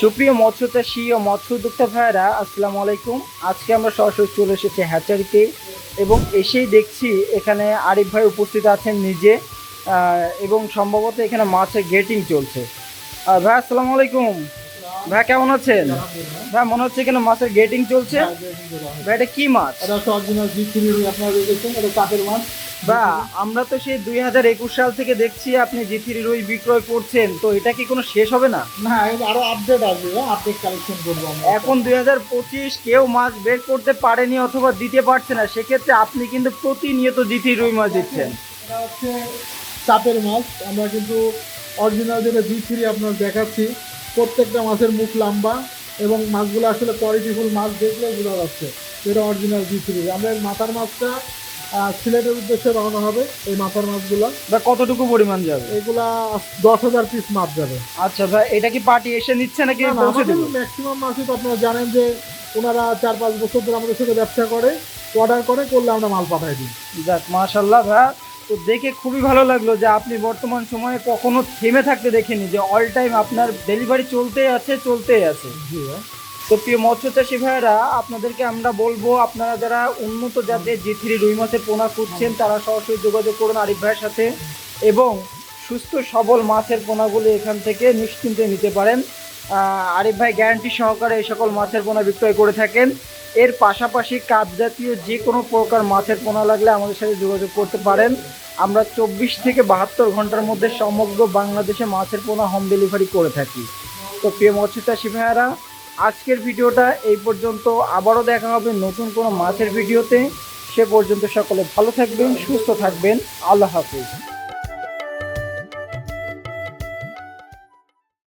সুপ্রিয় মৎস্য চাষী ও মৎস্য উদ্যোক্তা ভাইয়েরা, আসসালামু আলাইকুম। আজকে আমরা সরাসরি চলে এসেছি হ্যাচারিতে এবং এসেই দেখছি এখানে আরিফ ভাই উপস্থিত আছেন নিজে এবং সম্ভবত এখানে মাছের গেটিং চলছে। ভাই, আসসালামু আলাইকুম। ভাই কেমন আছেন? ভাই মনে হচ্ছে এখানে মাছের গেটিং চলছে। ভাই এটা কি মাছ? এটা হচ্ছে অরিজিনাল জি থ্রি আপনারা দেখেছেন এটা চাপের মাছ। বা আমরা তো সেই দুই হাজার একুশ সাল থেকে দেখছি আপনি জিথির রুই বিক্রয় করছেন তো এটা কি কোনো শেষ হবে না? না আরও আপডেট আসবে আপডেট কালেকশন করব এখন দুই হাজার পঁচিশ কেউ মাছ বের করতে পারেনি অথবা দিতে পারছে না সেক্ষেত্রে আপনি কিন্তু প্রতিনিয়ত জিথি রুই মাছ দিচ্ছেন। এটা হচ্ছে চাপের মাছ আমরা কিন্তু অরিজিনাল যেটা জি থ্রি আপনার দেখাচ্ছি প্রত্যেকটা মাছের মুখ লম্বা এবং মাছগুলো আসলে কোয়ালিটিফুল মাছ দেখলে বোঝা যাচ্ছে এটা অরিজিনাল জি থ্রি আমরা মাথার মাছটা সিলেটের উদ্দেশ্যে রওনা হবে এই মাথার মাছগুলো। বা কতটুকু পরিমাণ যাবে? এগুলা দশ হাজার পিস মাছ যাবে। আচ্ছা ভাই এটা কি পার্টি এসে নিচ্ছে নাকি ম্যাক্সিমাম মাছই তো আপনারা জানেন যে ওনারা চার পাঁচ বছর ধরে আমাদের সাথে ব্যবসা করে অর্ডার করে করলে আমরা মাল পাঠাই দিই। যাক মাশাল্লাহ ভাই। তো দেখে খুবই ভালো লাগল যে আপনি বর্তমান সময়ে কখনো থেমে থাকতে দেখেনি যে অল টাইম আপনার ডেলিভারি চলতেই আছে চলতেই আছে। জি তো প্রিয় মৎস্য চাষী ভাইয়েরা আপনাদেরকে আমরা বলব আপনারা যারা উন্নত জাতের জি থ্রি রুই মাছের পোনা খুঁজছেন তারা সরাসরি যোগাযোগ করুন আরিফ ভাইয়ের সাথে এবং সুস্থ সবল মাছের পোনাগুলি এখান থেকে নিশ্চিন্তে নিতে পারেন। আরিফ ভাই গ্যারান্টি সহকারে এই সকল মাছের পোনা বিক্রয় করে থাকেন। এর পাশাপাশি কাপ জাতীয় যে কোনো প্রকার মাছের পোনা লাগলে আমাদের সাথে যোগাযোগ করতে পারেন। আমরা চব্বিশ থেকে বাহাত্তর ঘণ্টার মধ্যে সমগ্র বাংলাদেশে মাছের পোনা হোম ডেলিভারি করে থাকি। তো প্রিয় মৎস্য চাষী ভাইয়েরা আজকের ভিডিওটা এই পর্যন্ত। আবারও দেখা হবে নতুন কোনো মাছের ভিডিওতে। সে পর্যন্ত সকলে ভালো থাকবেন, সুস্থ থাকবেন। আল্লাহ হাফিজ।